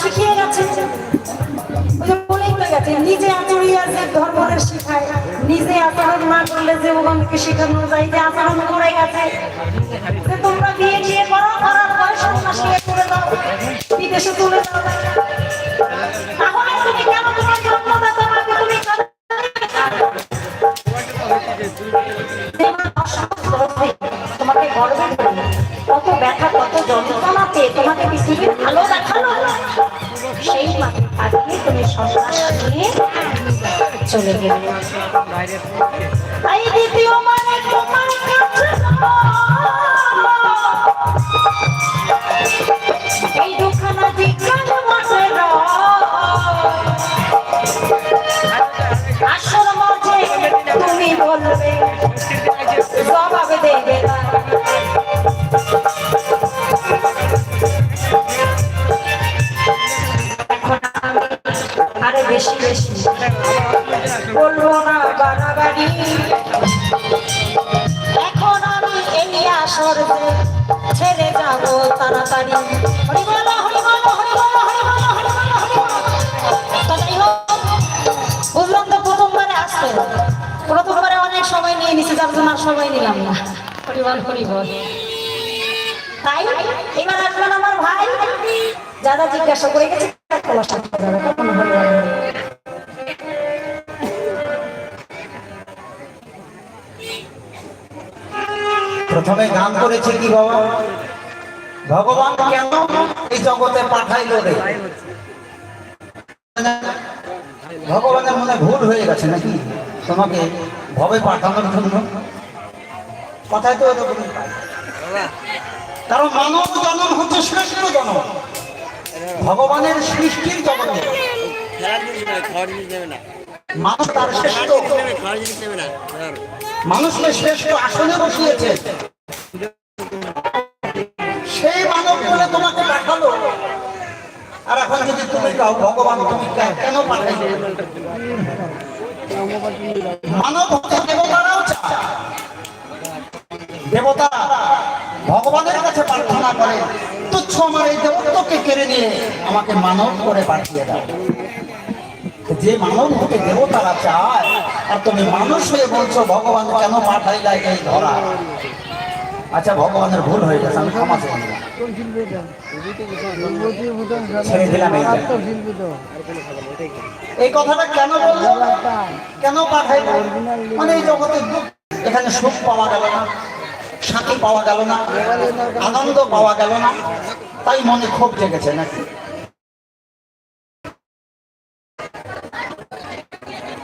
শিখিয়ে গেছে। বলেই তো গেছে, নিজে আচরিয়া যে ধর্মের শিখায়। নিজে আচরণ না করলে যে ওখানকে শেখানো যায় যে আচরণ করে গেছে। তোমরা বিয়ে টিয়ে করো, করার পরে সন্ন্যাসী করে দাও, বিদেশে তুলে দাও। সন্ন্যাস নিয়ে চলে গেলে। দ্বিতীয় বেশি বেশি বলব না বাড়াবাড়ি এখন আমি এই আসর ছেড়ে যাব তাড়াতাড়ি তো যাই হোক, বুঝলাম প্রথমবারে আসতে প্রথমবারে অনেক সময় নিয়ে নিছে যার জন্য নিলাম না হরিবল হরিবল তাই এবার আসবেন আমার ভাই। যারা জিজ্ঞাসা করে গেছে প্রথমে গান করেছে কি বাবা? ভগবান কেন এই জগতে পাঠাইলো রে? ভগবানের মনে ভুল হয়ে গেছে নাকি? তোমাকে ভবে পাঠানোর জন্য। কথায় তো কারণ মানব জন্ম হচ্ছে শ্রেষ্ঠ জন্ম। ভগবানের সৃষ্টির জগতে। মানুষ তার শ্রেষ্ঠ। মানুষকে শ্রেষ্ঠ আসনে বসিয়েছে। সেই মানব বলে তোমাকে আর এখন যদি তুমি ভগবান তুমি কেন মানব দেবতারাও চায়। দেবতা ভগবানের কাছে প্রার্থনা করে, তুচ্ছ আমার এই দেবত্বকে কেড়ে নিয়ে আমাকে মানব করে পাঠিয়ে দাও। যে মানব হতে দেবতারা চায়, আর তুমি মানুষ হয়ে বলছো, ভগবান কেন পাঠাইলাই এই ধরা? আচ্ছা ভগবানের ভুল হয়ে গেছে, আমি ক্ষমা চাই। ছেড়ে দিলাম এই কথাটা কেন বলল? কেন পাঠাইলো? মানে এই জগতে এখানে সুখ পাওয়া গেল না, শান্তি পাওয়া গেল না, আনন্দ পাওয়া গেল না, তাই মনে ক্ষোভ জেগেছে নাকি?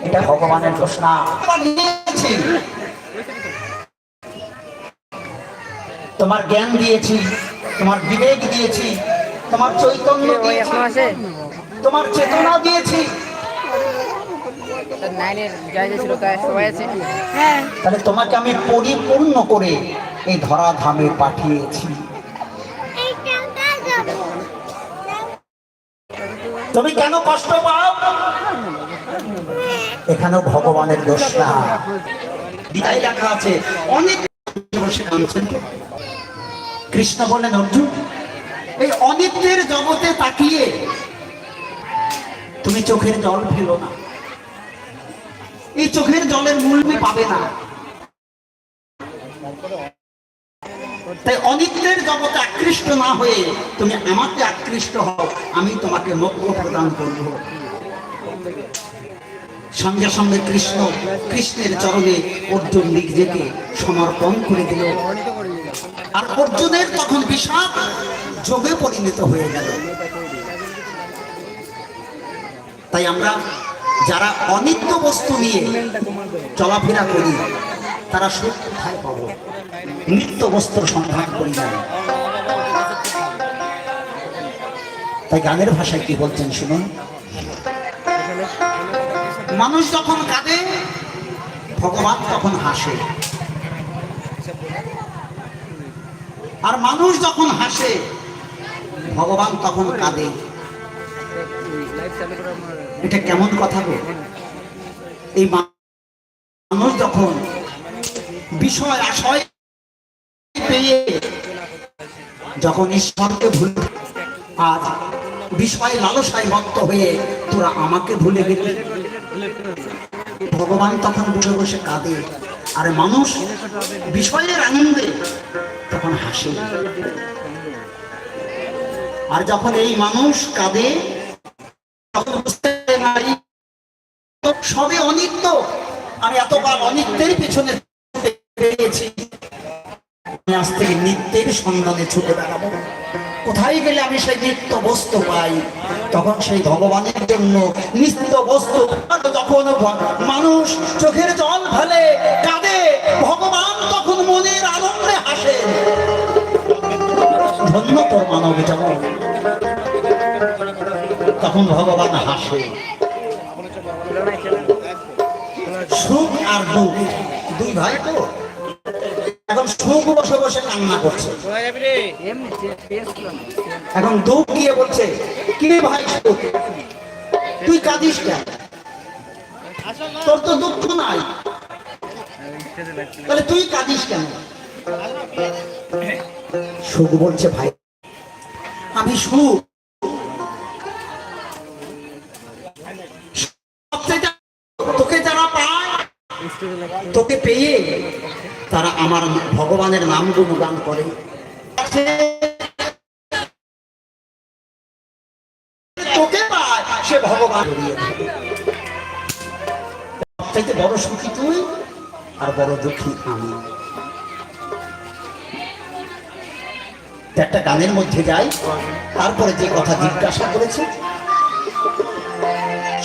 এটা ভগবানের দোষ না। তোমার জ্ঞান দিয়েছি তোমার বিবেক দিয়েছি তোমার চৈতন্য দিয়েছি তোমার চেতনা দিয়েছি। সবাই আছে? তাহলে তোমাকে আমি পরিপূর্ণ করে এই ধরা ধামে পাঠিয়েছি। তুমি কেন কষ্ট পাও? এখানেও ভগবানের দোষ না। বিদায় লেখা আছে অনেক বসে। কৃষ্ণ বলেন অর্জুন, এই অনিত্যের জগতে তাকিয়ে তুমি চোখের জল ফেলো না। এই চোখের জলের মূল্য পাবে না। তাই অনিত্যের জগতে আকৃষ্ট না হয়ে তুমি আমাকে আকৃষ্ট হও, আমি তোমাকে মোক্ষ প্রদান করব। সঙ্গে সঙ্গে কৃষ্ণ, কৃষ্ণের চরণে অর্জুন নিজেকে সমর্পণ করে দিল। আর অর্জুনের তখন বিষাদ যোগে পরিণত হয়ে গেল। তাই আমরা যারা অনিত্য বস্তু নিয়ে চলাফেরা করি, তারা সুখ কোথায় পাবো। নিত্য বস্তুর সন্ধান করি না। তাই গানের ভাষায় কি বলছেন শুনুন? মানুষ যখন কাঁদে, ভগবান তখন হাসে। আর মানুষ যখন হাসে, ভগবান তখন কাঁদে। এটা কেমন কথা গো? এই মানুষ যখন বিষয় আশয় পেয়ে যখন ঈশ্বরকে ভুল আজ বিষয় লালসায় মত্ত হয়ে তোরা আমাকে ভুলে গেলি। ভগবান তখন বসে বসে কাঁদে। আর মানুষ বিষয়ের আনন্দে তখন হাসে। আর যখন এই মানুষ কাঁদে, তখন বুঝতে পারি সবে অনিত্য। আমি এতবার অনিত্যের পিছনে পেয়েছি আজ থেকে নিত্যের সন্ধানে ছুটে বেড়াবো। কোথায় গেলে আমি সেই নিত্য বস্তু পাই? তখন সেই ভগবানের জন্য নিত্য বস্তু যখন মানুষ চোখের জল ফেলে কাঁদে, ভগবান তখন মনের আনন্দে হাসে। ধন্য তোর মানব যেমন তখন ভগবান হাসে। সুখ আর দুঃখ, দুই ভাই তো? এখন সুখ বসে বসে কান্না করছে। এখন দুঃখ গিয়ে বলছে, কি ভাই তুই কাঁদিস কেন? তোর তো দুঃখ নাই। তাহলে তুই কাঁদিস কেন? সুখ বলছে, ভাই, আমি সুখ। তোকে তোকে পেয়ে তারা আমার ভগবানের নাম গুণগান করে। আর বড় দুঃখী একটা গানের মধ্যে যাই, তারপরে যে কথা জিজ্ঞাসা করেছে,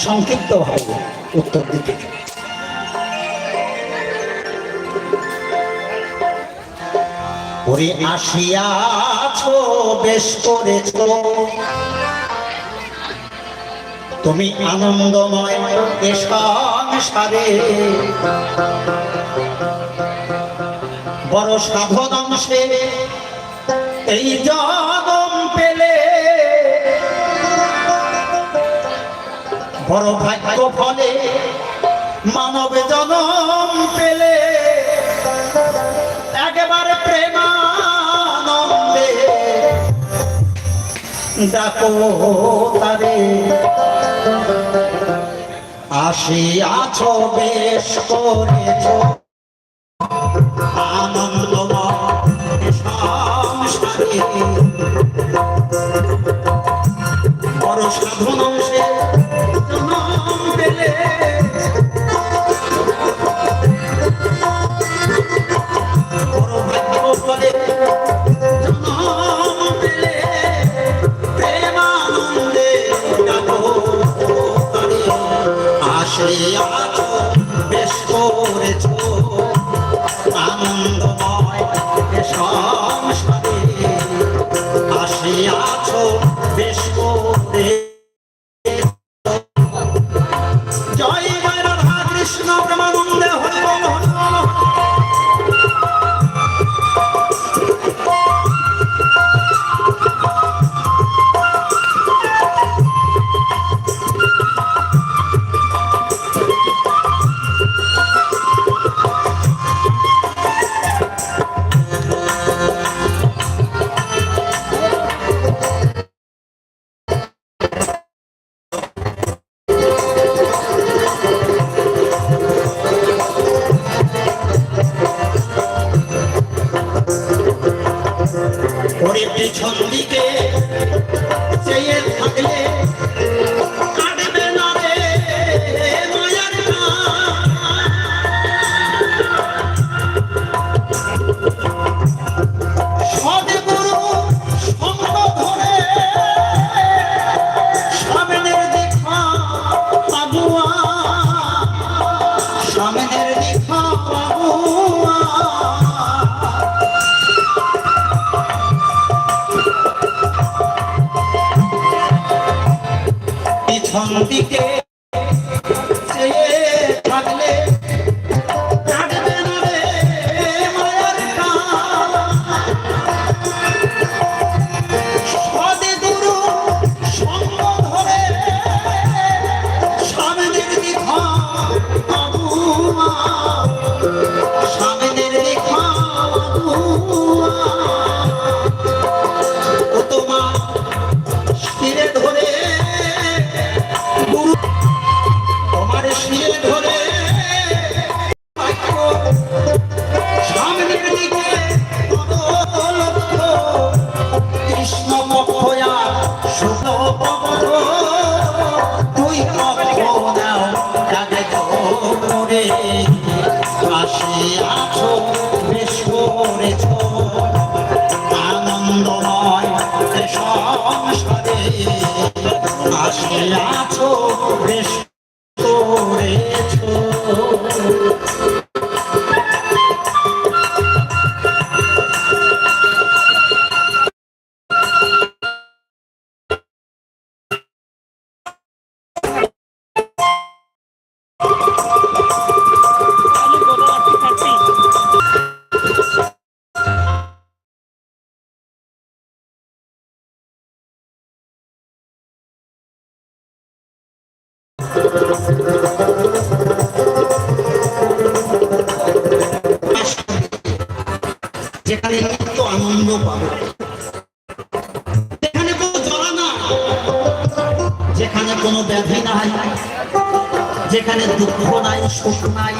সংক্ষিপ্ত ভাবে উত্তর দিতে। ওরে আসিয়াছ, বেশ করেছ। তুমি আনন্দময় এ সংসারে। বড় সাধন অংশে এই জগম পেলে। বড় ভাগ্য ফলে মানব জনম পেলে। ডাকো তারে। আসিয়াছ বেশ করেছ। আনন্দময় সংসারে বড় সাধন আছো বেশ Juan শুভ পবন তুই পক্ষ নাও কাগে করে পাশে আছো বেশ আনন্দময় সংসারে আছো বেশ যেখানে নিত্য আনন্দ পাবে। যেখানে কোনো জ্বলা না যেখানে কোনো ব্যাধি নাই, যেখানে দুঃখ নাই, সুখ নাই।